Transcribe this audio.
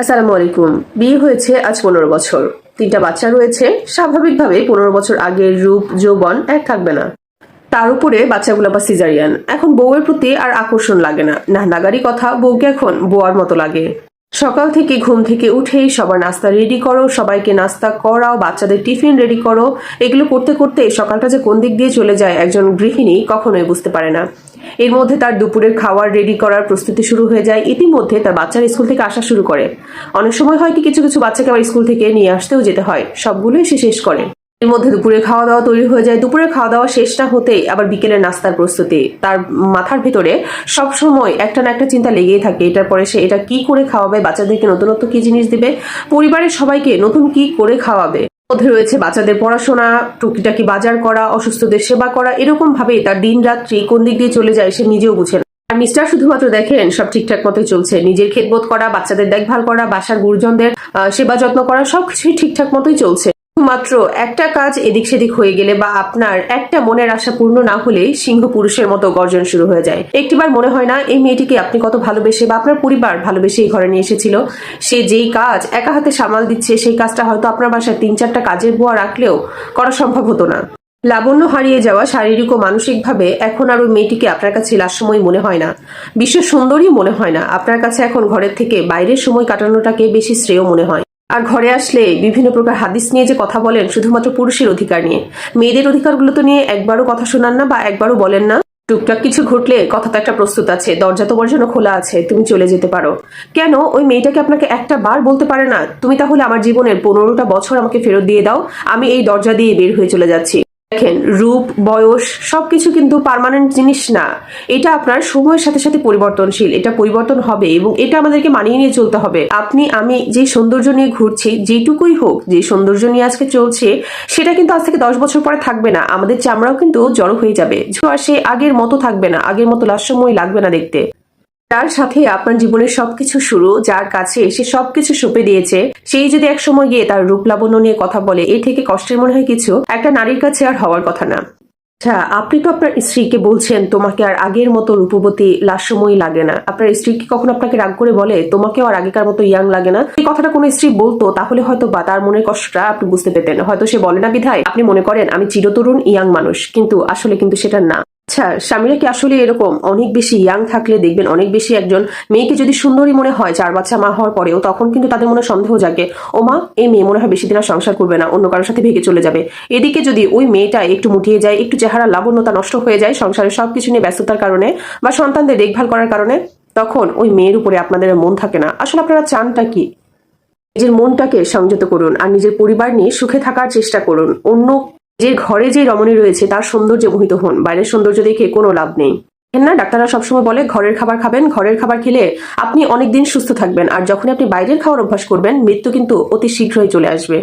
আসসালামু আলাইকুম। বিয়ে হয়েছে আজ পনেরো বছর। তিনটা বাচ্চা রয়েছে। স্বাভাবিকভাবে পনেরো বছর আগের রূপ, যৌবন এক থাকবে না। তার উপরে বাচ্চাগুলো বা সিজারিয়ান এখন বউয়ের প্রতি আর আকর্ষণ লাগে না। না নাগারি কথা বউকে এখন বোয়ার মতো লাগে। সকাল থেকে ঘুম থেকে উঠেই সবার নাস্তা রেডি করো, সবাইকে নাস্তা করাও, বাচ্চাদের টিফিন রেডি করো। এগুলো করতে করতে সকালটা যে কোন দিক দিয়ে চলে যায় একজন গৃহিণী কখনোই বুঝতে পারে না। এর মধ্যে তার দুপুরের খাওয়ার রেডি করার প্রস্তুতি শুরু হয়ে যায়। ইতিমধ্যে তার বাচ্চারা স্কুল থেকে আসা শুরু করে। অনেক সময় হয় কি, কিছু কিছু বাচ্চাকে আবার স্কুল থেকে নিয়ে আসতেও যেতে হয়। সবগুলোই সে শেষ করে। এর মধ্যে দুপুরে খাওয়া দাওয়া তৈরি হয়ে যায়। দুপুরে খাওয়া দাওয়া শেষটা হতেই আবার বিকেলের নাস্তার প্রস্তুতি। তার মাথার ভেতরে সব সময় একটা না একটা চিন্তা লেগেই থাকে। এটার পরে সে এটা কি করে খাওয়াবে? বাচ্চাদেরকে নতুনত্ব কি জিনিস দিবে? পরিবারের সবাইকে নতুন কি করে খাওয়াবে? মধ্যে রয়েছে বাচ্চাদের পড়াশোনা, টুকিটাকি বাজার করা, অসুস্থদের সেবা করা, এরকম ভাবে তার দিন রাত্রি কোন দিক দিয়ে চলে যায় সে নিজেও বুঝে না। আর মিস্টার শুধুমাত্র দেখেন, সব ঠিকঠাক মতোই চলছে। নিজের খেদবোধ করা, বাচ্চাদের দেখভাল করা, বাসার গুরুজনদের সেবা যত্ন করা, সবকিছুই ঠিকঠাক মতোই চলছে। মাত্র একটা কাজ এদিক সেদিক হয়ে গেলে বা আপনার একটা মনের আশা পূর্ণ না হলে সিংহ পুরুষের মতো গর্জন শুরু হয়ে যায়। একটিবার মনে হয় না, এই মেয়েটিকে আপনি কত ভালোবেসে বা আপনার পরিবার ভালোবেসে এই ঘরে নিয়ে এসেছিল। সে যেই কাজ একা হাতে সামাল দিচ্ছে, সেই কাজটা হয়তো আপনার বাসায় তিন চারটা কাজের বুয়া রাখলেও করা সম্ভব হতো না। লাবণ্য হারিয়ে যাওয়া শারীরিক ও মানসিকভাবে এখন আর ওই মেয়েটিকে আপনার কাছে লাসময় মনে হয় না। বিশ্ব সুন্দরী মনে হয় না। আপনার কাছে এখন ঘরের থেকে বাইরের সময় কাটানোটাকে বেশি শ্রেয় মনে হয়। আর ঘরে আসলে বিভিন্ন প্রকার হাদিস নিয়ে যে কথা বলেন, শুধুমাত্র পুরুষের অধিকার নিয়ে। মেয়েদের অধিকারগুলো তো নিয়ে একবারও কথা শোনান না বা একবারও বলেন না। টুকটাক কিছু ঘটলে কথা তো একটা প্রস্তুত আছে, দরজা তোমার জন্য খোলা আছে, তুমি চলে যেতে পারো। কেন? ওই মেয়েটাকে আপনাকে একটা বার বলতে পারে না? তুমি তাহলে আমার জীবনের পনেরোটা বছর আমাকে ফেরত দিয়ে দাও, আমি এই দরজা দিয়ে বের হয়ে চলে যাচ্ছি। দেখেন, রূপ, বয়স, সবকিছু কিন্তু পার্মানেন্ট জিনিস না। এটা আপনার সময়ের সাথে সাথে পরিবর্তনশীল, এটা পরিবর্তন হবে এবং এটা আমাদেরকে মানিয়ে নিয়ে চলতে হবে। আপনি, আমি যে সৌন্দর্য নিয়ে ঘুরছি, যেটুকুই হোক, যে সৌন্দর্য নিয়ে আজকে চলছে, সেটা কিন্তু আজ থেকে দশ বছর পরে থাকবে না। আমাদের চামড়াও কিন্তু জড়ো হয়ে যাবে। সে আগের মতো থাকবে না, আগের মতো লাস্যময় লাগবে না দেখতে। তার সাথে আপনার জীবনের সবকিছু শুরু, যার কাছে সে সবকিছু সঁপে দিয়েছে, সেই যদি এক সময় গিয়ে তার রূপ লাবণ্য নিয়ে কথা বলে, এ থেকে কষ্টের মনে হয় কিছু? একটা নারীর কাছে আর হওয়ার কথা না। আচ্ছা আপনি তো আপনার স্ত্রীকে বলছেন, তোমাকে আর আগের মতো রূপবতী লাস্যময়ী লাগে না। আপনার স্ত্রী কি কখনো আপনাকে রাগ করে বলে, তোমাকেও আর আগেকার মতো ইয়াং লাগে না? এই কথাটা কোনো স্ত্রী বলতো, তাহলে হয়তো বা তার মনের কষ্টটা আপনি বুঝতে পেতেন। হয়তো সে বলে না, বিধায়। আপনি মনে করেন, আমি চিরতরুণ ইয়াং মানুষ, কিন্তু আসলে কিন্তু সেটা না। আচ্ছা স্বামীরা কি আসলে এরকম অনেক বেশি ইয়াং থাকলে দেখবেন অনেক বেশি একজন মেয়েকে যদি সুন্দরী মনে হয়, চার বাচ্চা মা হওয়ার পরেও তখন কিন্তু তাদের মনে সন্দেহ জাগে, ও মা এই মেয়ে মনে হয় বেশি দিন আর সংসার করবে না, অন্য কারোর সাথে ভেগে চলে যাবে। এদিকে যদি ওই মেয়েটা একটু মুটিয়ে যায়, একটু চেহারা লাবণ্যতা নষ্ট হয়ে যায় সংসারের সবকিছু নিয়ে ব্যস্ততার কারণে বা সন্তানদের দেখভাল করার কারণে, তখন ওই মেয়ের উপরে আপনাদের মন থাকে না। আসলে আপনারা চানটা কি? নিজের মনটাকে সংযত করুন আর নিজের পরিবার নিয়ে সুখে থাকার চেষ্টা করুন। অন্য যে ঘরে যে রমণী রয়েছে, তার সৌন্দর্যে মোহিত হন। বাইরের সৌন্দর্য দেখে কোনো লাভ নেই। না? ডাক্তাররা সবসময় বলে, ঘরের খাবার খাবেন, ঘরের খাবার খেলে আপনি অনেকদিন সুস্থ থাকবেন। আর যখন আপনি বাইরের খাওয়ার অভ্যাস করবেন, মৃত্যু কিন্তু অতি শীঘ্রই চলে আসবে।